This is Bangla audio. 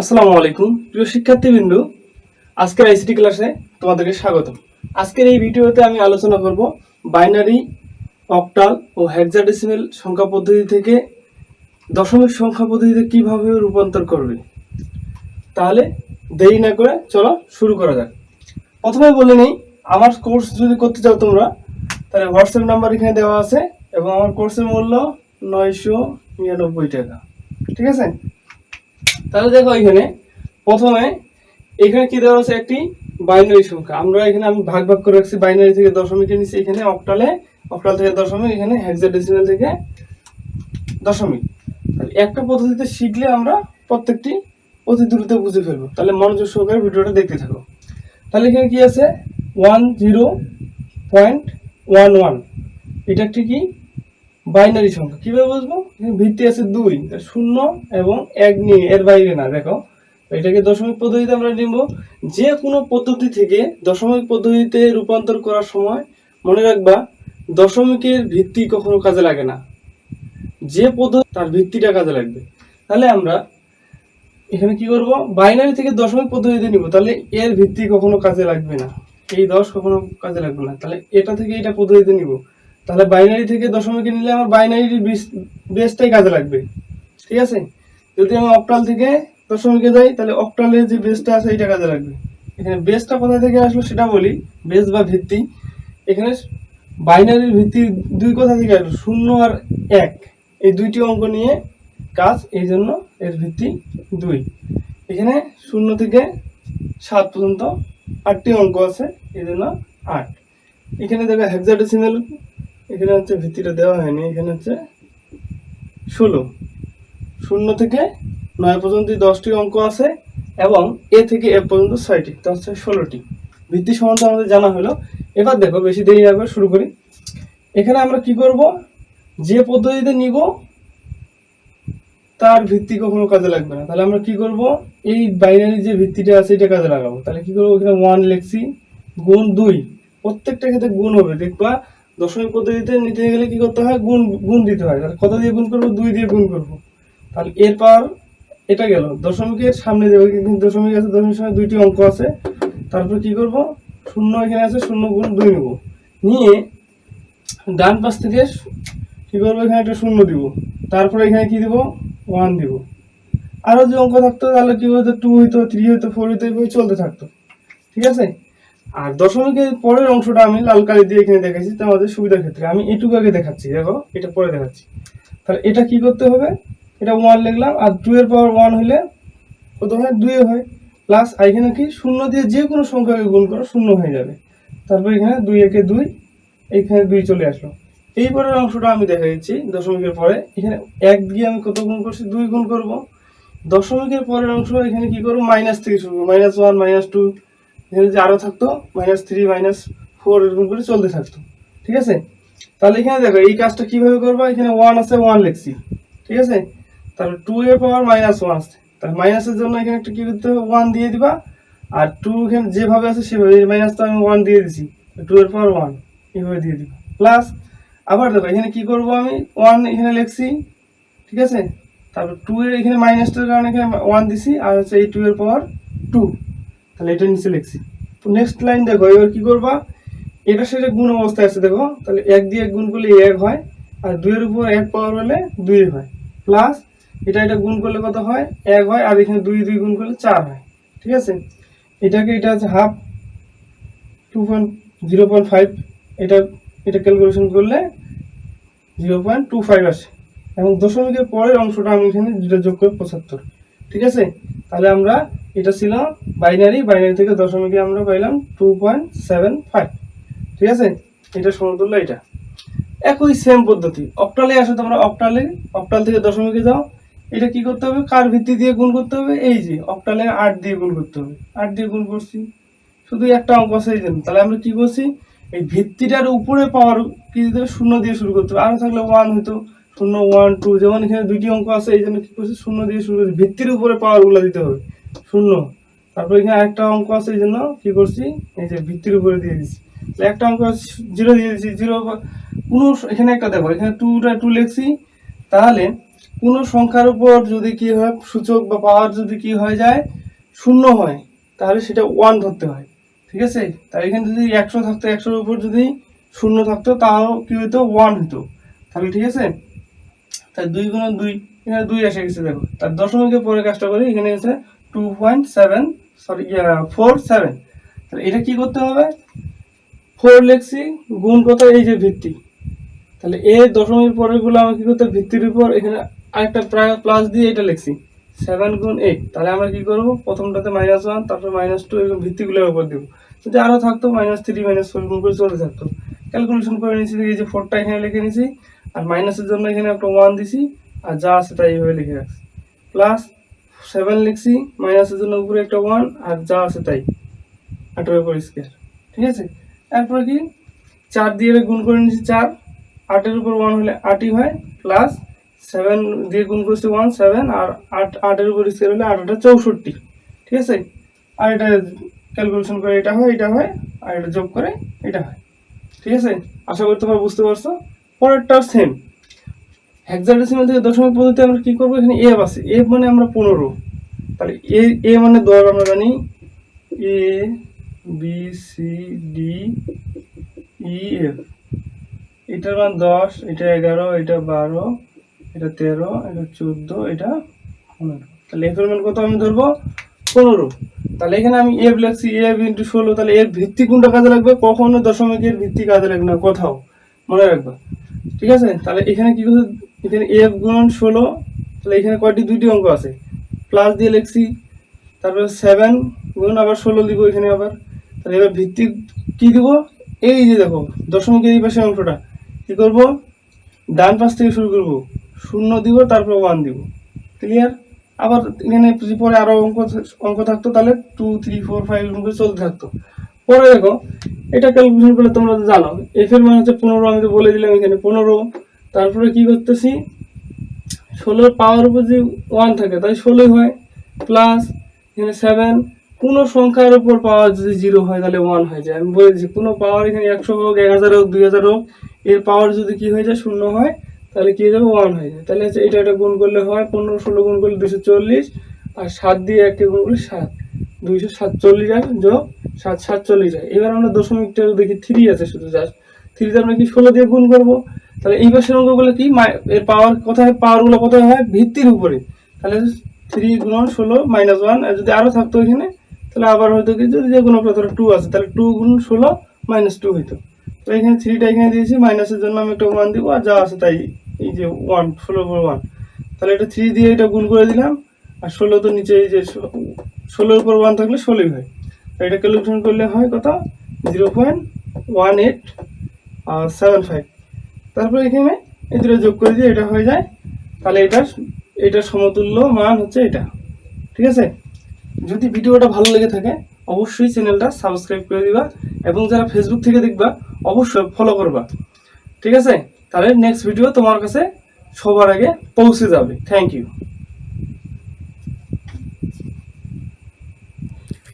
আসসালামু আলাইকুম, প্রিয় শিক্ষার্থীবৃন্দ। আজকের আইসিটি ক্লাসে তোমাদেরকে স্বাগত আজকের এই ভিডিওতে আমি আলোচনা করব বাইনারি অক্টাল ও হেক্সাডেসিমেল সংখ্যা পদ্ধতি থেকে দশমিক সংখ্যা পদ্ধতিতে কীভাবে রূপান্তর করবে। তাহলে দেরি না করে চলো শুরু করা যাক। প্রথমে বলে নেই, আমার কোর্স যদি করতে চাও তোমরা, তাহলে হোয়াটসঅ্যাপ নাম্বার এখানে দেওয়া আছে এবং আমার কোর্সের মূল্য নয়শো নিরানব্বই টাকা। ঠিক আছে? তাহলে দেখো এখানে প্রথমে এখানে কি দেওয়া আছে একটি বাইনারি সংখ্যা। আমরা এখানে আমি ভাগ ভাগ করে রাখছি বাইনারি থেকে দশমিকের নিচে এখানে অক্টালে অক্টাল থেকে দশমিক, এখানে হেক্সাডেসিমাল থেকে দশমিক। একটা পদ্ধতিতে শিখলে আমরা প্রত্যেকটি অতি দ্রুত বুঝে ফেলব। তাহলে মনোযোগ সহকারে ভিডিওটা দেখতে থাকো। তাহলে এখানে কি আছে? One zero point one one এটা একটি কি? বাইনারি সংখ্যা। কীভাবে বুঝব? ভিত্তি আছে দুই শূন্য এবং এক নিয়ে, এর বাইরে না, দেখো। এটাকে দশমিক পদ্ধতিতে আমরা নিব। যে কোনো পদ্ধতি থেকে দশমিক পদ্ধতিতে রূপান্তর করার সময়, মনে রাখবা, দশমিকের ভিত্তি কখনো কাজে লাগে না। যে পদ্ধতি, তার ভিত্তিটা কাজে লাগবে। তাহলে আমরা এখানে কি করব? বাইনারি থেকে দশমিক পদ্ধতিতে নিব। তাহলে এর ভিত্তি কখনো কাজে লাগবে না। এই দশ কখনো কাজে লাগবে না। তাহলে এটা থেকে এটা পদ্ধতিতে নিব। তাহলে বাইনারি থেকে দশমিকে নিলে আমার বাইনারির বেসটাই কাজে লাগবে। ঠিক আছে? যদি আমি অক্টাল থেকে দশমিকে যাই তাহলে অক্টালের যে বেসটা আছে, এইটা কাজে লাগবে। এখানে বেসটা কোথা থেকে আসলো সেটা বলি। বেস বা ভিত্তি। এখানে বাইনারির ভিত্তি দুই কথা থেকে আসলো? শূন্য আর এক। এই দুইটি অঙ্ক নিয়ে কাজ, এই জন্য এর ভিত্তি দুই। এখানে শূন্য থেকে সাত পর্যন্ত আটটি অঙ্ক আছে, এই জন্য আট। এখানে দেখো হেক্সাডেসিমাল এখানে হচ্ছে ভিত্তিটা দেওয়া হয়নি, এখানে হচ্ছে ষোলো। শূন্য থেকে নয় পর্যন্ত দশটি অঙ্ক আছে এবং এ থেকে এ পর্যন্ত ছয়টি, তা হচ্ছে ষোলোটি। ভিত্তি সম্বন্ধে আমাদের জানা হলো। এবার দেখো, বেশি দেরি না শুরু করি। এখানে আমরা কি করব? যে পদ্ধতিতে নিব, তার ভিত্তি কখনো কাজে লাগবে না। তাহলে আমরা কি করব? এই বাইনারি যে ভিত্তিটা আছে, এটা কাজে লাগাবো। তাহলে কি করব? এখানে ওয়ান লিখছি, গুণ দুই। প্রত্যেকটা ক্ষেত্রে গুণ হবে, দেখবা দশমিক পদ্ধতিতে নিতে গেলে কি করতে হয়? গুণ গুণ দিতে হয়। তাহলে কত দিয়ে গুণ করব? দুই দিয়ে গুণ করব। তাহলে এর এটা গেল। দশমিকের সামনে দেবো। কিন্তু দশমিক আছে দশমিক সময় দুইটি অঙ্ক আছে। তারপর কি করব? শূন্য এখানে আছে, শূন্য গুণ দুই নেব। নিয়ে ডান পাশ থেকে কি করব? এখানে একটা শূন্য দিব। তারপরে এখানে কি দিব? ওয়ান দিব। আরও যে অঙ্ক থাকতো, তাহলে কি হতো? টু হইতো, থ্রি হইতো, ফোর হইতো, এইভাবে চলতে থাকতো। ঠিক আছে? আর দশমিকের পরের অংশটা আমি লাল কালি দিয়ে এখানে দেখাচ্ছি তো আমাদের সুবিধার ক্ষেত্রে। আমি এটুকু আগে দেখাচ্ছি, দেখো, এটা পরে দেখাচ্ছি। তাহলে এটা কি করতে হবে? এটা ওয়ান লিখলাম, আর টু এর পাওয়ার ওয়ান হলে কত হয় দুই হয়। প্লাস এখানে কি? শূন্য দিয়ে যে কোনো সংখ্যাকে গুণ করো, শূন্য হয়ে যাবে। তারপর এখানে দুই একে দুই এইখানে দুই চলে আসলো। এই পরের অংশটা আমি দেখা দিচ্ছি, দশমিকের পরে। এখানে এক দিয়ে আমি কত গুণ করছি? দুই গুণ করব। দশমিকের পরের অংশ এখানে কি করব? মাইনাস থেকে শুরু করব। মাইনাস ওয়ান মাইনাস টু এখানে যে আরও থাকতো মাইনাস থ্রি মাইনাস ফোর এরকম করে চলতে থাকতো। ঠিক আছে? তাহলে এখানে দেখো, এই কাজটা কীভাবে করব? এখানে ওয়ান আছে ওয়ান লিখছি। ঠিক আছে? তাহলে টু এর পাওয়ার মাইনাস ওয়ান আসছে তাহলে মাইনাসের জন্য এখানে একটা কী করতে হবে? ওয়ান দিয়ে দিবা। আর টু এখানে যেভাবে আছে, সেভাবে। মাইনাস তো আমি ওয়ান দিয়ে দিছি। টু এর পাওয়ার ওয়ান এইভাবে দিয়ে দিবা। প্লাস আবার দেখো, এখানে কি করব আমি? ওয়ান এখানে লিখছি। ঠিক আছে? তারপর টু এর এখানে মাইনাসটার কারণে এখানে ওয়ান দিছি। আর হচ্ছে এই টু এর পাওয়ার টু তাহলে এটা নিচে লিখছি। নেক্সট লাইন দেখো, এবার কি করবা? এটা সেটা গুণ অবস্থায় আছে, দেখো। তাহলে এক দিয়ে এক গুণ করলে এক হয়, আর দুইয়ের উপর এক পাওয়ার হলে দুই হয়। প্লাস এটা এটা গুণ করলে কত হয়? এক হয়, আর এখানে দুই দুই গুণ করলে চার হয়। ঠিক আছে? এটাকে এটা হচ্ছে half two point zero point five এটা এটা ক্যালকুলেশন করলে জিরো পয়েন্ট টু ফাইভ আসে। এবং দশমিকের পরের অংশটা আমি এখানে যোগ করে পঁচাত্তর। ঠিক আছে? তাহলে আমরা এটা ছিল বাইনারি বাইনারি থেকে দশমিকে আমরা পাইলাম টু পয়েন্ট সেভেন ফাইভ ঠিক আছে? এটা সমতুল্য এটা। একই সেম পদ্ধতি। অক্টালে আসো তোমরা অক্টালে অক্টাল থেকে দশমিকে যাও। এটা কি করতে হবে? কার ভিত্তি দিয়ে গুণ করতে হবে? এই যে অক্টালে আট দিয়ে গুণ করতে হবে। আট দিয়ে গুণ করছি। শুধু একটা অঙ্ক আছে এই জন্য। তাহলে আমরা কি করছি? এই ভিত্তিটার উপরে পাওয়ার কি দিতে শূন্য দিয়ে শুরু করতে হবে। আরও থাকলে ওয়ান হতো শূন্য ওয়ান টু যেমন এখানে দুইটি অঙ্ক আছে, এই জন্য কি করছি? শূন্য দিয়ে শুরু করছি। ভিত্তির উপরে পাওয়ারগুলো দিতে হবে। শূন্য। তারপর এখানে আরেকটা অঙ্ক আছে এই জন্য কি করছি? এই যে ভিত্তির উপরে দিয়ে দিচ্ছি একটা অঙ্ক জিরো দিয়ে দিচ্ছি জিরো কোনো এখানে একটা দেখো, এখানে টুটা টু লিখছি। তাহলে কোনো সংখ্যার উপর যদি কি হয়, সূচক বা পাওয়ার যদি কি হয়ে যায়, শূন্য হয়, তাহলে সেটা ওয়ান ধরতে হয়। ঠিক আছে? তাই এখানে যদি একশো থাকতো, একশোর উপর যদি শূন্য থাকতো, তাও কি হতো ওয়ান হতো তাহলে ঠিক আছে? তাই দুই গুণ দুই, এখানে দুই এসে গেছে দেখো। তার দশমিকের পরে কাজটা করি, এখানে গেছে two point seven sorry four seven তাহলে এটা কি করতে হবে? ফোর লিখছি, গুণ কত? এই যে ভিত্তি। তাহলে এ দশমিক পরেরগুলো আমরা কি করতে? ভিত্তির উপর এখানে আরেকটা প্রায় প্লাস দিয়ে এটা লিখছি। সেভেন গুণ এইট তাহলে আমরা কি করব? প্রথমটাতে মাইনাস ওয়ান তারপর মাইনাস টু এরকম ভিত্তিগুলোর উপর দিব। যদি আরও থাকতো মাইনাস থ্রি মাইনাস ফোর গুণ করে চলতে থাকতো। ক্যালকুলেশন করে নিয়েছি এই যে ফোরটা এখানে লিখে নিয়েছি। আর মাইনাসের জন্য এখানে একটা ওয়ান দিছি। আর যা আছে তাই এইভাবে লিখে রাখছি। প্লাস সেভেন লিখছি মাইনাসের জন্য উপরে একটা ওয়ান আর যা আছে তাই। আটের উপর স্কোয়ার ঠিক আছে? এরপর কি? চার দিয়ে গুণ করে নিচ্ছি চার, আটের উপর ওয়ান হলে আটই হয় প্লাস সেভেন দিয়ে গুণ করছি ওয়ান সেভেন আর আট, আটের উপর স্কোয়ার হলে আট আটা চৌষট্টি, ঠিক আছে? আর এটা ক্যালকুলেশন করে এটা হয় এটা হয়, আর এটা যোগ করে এটা হয়, ঠিক আছে? আশা করি তোমরা বুঝতে পারছ। পরেরটাও সেম হেক্সাডেসিমাল থেকে দশমিক পদ্ধতি আমরা কী করব? এখানে এফ আছে। এফ মানে আমরা পনেরো। তাহলে এ এ মানে দশ, আমরা জানি A B C D E F এটার মান দশ, এটা এগারো, এটা বারো, এটা তেরো, এটা চোদ্দ, এটা পনেরো। তাহলে এফের মান কত আমি ধরবো? পনেরো। তাহলে এখানে আমি এফ লিখছি। এফ ইন্টু ষোলো, তাহলে এর ভিত্তি কোনটা কাজে লাগবে? কখনো দশমিকের ভিত্তি কাজে লাগবে না, কোথাও। মনে রাখবা। ঠিক আছে? তাহলে এখানে কি করছে এখানে এফ গুণন ষোলো, তাহলে এখানে কয়টি? দুইটি অঙ্ক আছে। প্লাস দিয়ে লিখছি, তারপরে সেভেন গুণ আবার ষোলো দিব এখানে আবার। তাহলে এবার ভিত্তি কি দিব? এই যে দেখো দশমিকের এই পাশে অংশটা। কি করব? ডান পাশ থেকে শুরু করব। শূন্য দিব, তারপর ওয়ান দিব। ক্লিয়ার আবার এখানে পরে আরও অঙ্ক অঙ্ক থাকতো, তাহলে টু থ্রি ফোর ফাইভ অঙ্ক চলতে থাকতো। পরে দেখো, এটা ক্যালকুলেশন করলে তোমরা তো জানো। এফ এর মান হচ্ছে পনেরো, আমি তো বলে দিলাম এখানে পনেরো। তারপরে কি করতেছি? ষোলোর পাওয়ার উপর যে ওয়ান থাকে, তাই ষোলোই হয় প্লাস এখানে সেভেন কোনো সংখ্যার উপর পাওয়ার যদি জিরো হয়, তাহলে ওয়ান হয়ে যায়। আমি বলে দিচ্ছি, কোনো পাওয়ার এখানে একশো হোক, এক হাজার হোক, দুই হাজার হোক, এর পাওয়ার যদি কি হয়ে যায়, শূন্য হয়, তাহলে কি হয়ে যাবে? ওয়ান হয়ে যায়। তাহলে হচ্ছে এটা এটা গুণ করলে হয়, পনেরো, ষোলো গুণ করলে দুশো চল্লিশ, আর সাত দিয়ে এককে গুণ করলে সাত। দুইশো সাতচল্লিশ আর যোগ সাত সাত সাতচল্লিশ হয়। এবার আমরা দশমিকটা দেখি থ্রি আছে শুধু জাস্ট থ্রিতে আমরা কি ষোলো দিয়ে গুণ করব? তাহলে এই পাশের অঙ্কগুলো কি? এর পাওয়ার কোথায়? পাওয়ারগুলো কোথায় হয়? ভিত্তির উপরে। তাহলে থ্রি গুণ ষোলো মাইনাস ওয়ান আর যদি আরও থাকতো এখানে, তাহলে আবার হয়তো কি? যদি যে কোনো প্রকার টু আছে, তাহলে টু গুণ ষোলো মাইনাস টু হইতো। তো এখানে থ্রিটা এখানে দিয়েছি মাইনাসের জন্য আমি একটা ওয়ান দিব, আর যা আছে তাই এই যে ওয়ান ষোলো ওয়ান তাহলে এটা থ্রি দিয়ে এটা গুণ করে দিলাম, আর ষোলো তো নিচে এই যে ষোলোর উপর ওয়ান থাকলে ষোলোই হয়। এটা ক্যালকুলেশন করলে হয় কত? Zero point one eight seven five তারপরে এখানে এই যোগ করে দিয়ে এটা হয়ে যায়। তাহলে এটার এটার সমতুল্য মান হচ্ছে এটা। ঠিক আছে? যদি ভিডিওটা ভালো লেগে থাকে, অবশ্যই চ্যানেলটা সাবস্ক্রাইব করে দিবা এবং যারা ফেসবুক থেকে দেখবা, অবশ্যই ফলো করবা। ঠিক আছে? তাহলে নেক্সট ভিডিও তোমার কাছে সবার আগে পৌঁছে যাবে। Thank you